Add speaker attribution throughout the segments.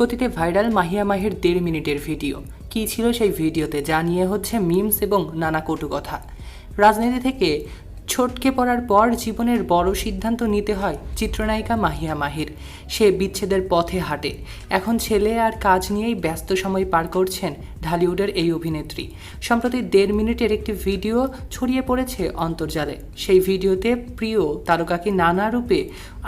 Speaker 1: গতিতে ভাইরাল মাহিয়া মাহির দেড় মিনিটের ভিডিও। কি ছিল সেই ভিডিওতে যা নিয়ে হচ্ছে মিমস এবং নানা কটু কথা। রাজনীতি থেকে ছটকে পড়ার পর জীবনের বড় সিদ্ধান্ত নিতে হয় চিত্রনায়িকা মাহিয়া মাহির। সে বিচ্ছেদের পথে হাঁটে। এখন ছেলে আর কাজ নিয়েই ব্যস্ত সময় পার করছেন ঢালিউডের এই অভিনেত্রী। সম্প্রতি দেড় মিনিটের একটি ভিডিও ছড়িয়ে পড়েছে অন্তর্জালে। সেই ভিডিওতে প্রিয় তারকাকে নানা রূপে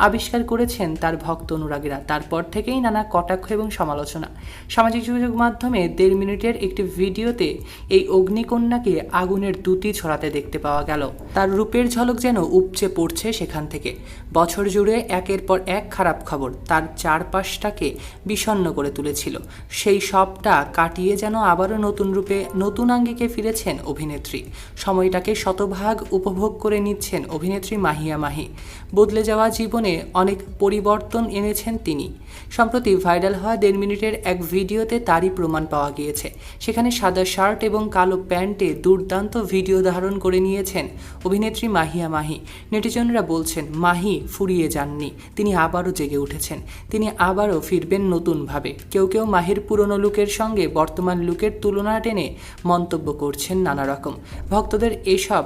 Speaker 1: আবিষ্কার করেছেন তার ভক্ত অনুরাগীরা। তারপর থেকেই নানা কটাক্ষ এবং সমালোচনা। সামাজিক যোগাযোগ মাধ্যমে দেড় মিনিটের একটি ভিডিওতে এই অগ্নিকন্যাকে আগুনের দুটি ছড়াতে দেখতে পাওয়া গেল। তার রূপের ঝলক যেন উপচে পড়ছে সেখান থেকে। বছর জুড়ে একের পর এক খারাপ খবর তার চারপাশটাকে বিষণ্ণ করে তুলেছিল। সেই সবটা কাটিয়ে যেন আবারও নতুন রূপে নতুন আঙ্গিকে ফিরেছেন অভিনেত্রী। সময়টাকে শতভাগ উপভোগ করে নিচ্ছেন অভিনেত্রী মাহিয়া মাহি। বদলে যাওয়া জীবনে অনেক পরিবর্তন এনেছেন তিনি। সম্প্রতি ভাইরাল হওয়া দেড় মিনিটের এক ভিডিওতে তারই প্রমাণ পাওয়া গিয়েছে। সেখানে সাদা শার্ট এবং কালো প্যান্টে দুর্দান্ত ভিডিও ধারণ করে নিয়েছেন অভিনেত্রী মাহিয়া মাহি। নেটিজনরা বলছেন, মাহি, ফুরিয়ে যাননি। তিনি আবারও জেগে উঠেছেন। তিনি আবারও ফিরবেন নতুনভাবে। কেউ কেউ মাহির পুরনো লুকের সঙ্গে বর্তমান লুকের তুলনা টেনে মন্তব্য করছেন নানা রকম। ভক্তদের এসব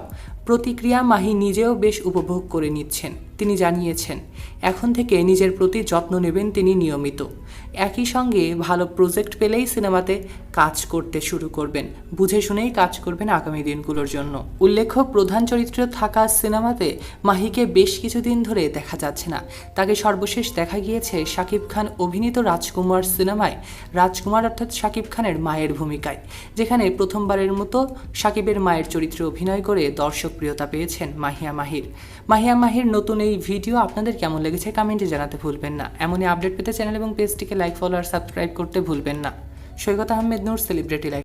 Speaker 1: প্রতিক্রিয়া মাহি নিজেও বেশ উপভোগ করে নিচ্ছেন। তিনি জানিয়েছেন, এখন থেকে নিজের প্রতি যত্ন নেবেন তিনি নিয়মিত। একই সঙ্গে ভালো প্রজেক্ট পেলেই সিনেমাতে কাজ করতে শুরু করবেন। বুঝে শুনেই কাজ করবেন আগামী দিনগুলোর জন্য। উল্লেখ্য, প্রধান চরিত্রে থাকা সিনেমাতে মাহিকে বেশ কিছুদিন ধরে দেখা যাচ্ছে না। তাকে সর্বশেষ দেখা গিয়েছে শাকিব খান অভিনীত রাজকুমার সিনেমায়। রাজকুমার অর্থাৎ শাকিব খানের মায়ের ভূমিকায়, যেখানে প্রথমবারের মতো শাকিবের মায়ের চরিত্রে অভিনয় করে দর্শক প্রিয়তা পেয়েছেন মাহিয়া মাহির। মাহিয়া মাহির নতুন এই ভিডিও আপনাদের কেমন লেগেছে কমেন্টে জানাতে ভুলবেন না। এমনই আপডেট পেতে চ্যানেল এবং পেজটিকে লাইক ফলো আর সাবস্ক্রাইব করতে ভুলবেন না। Saikat Ahmed Noor celebrity life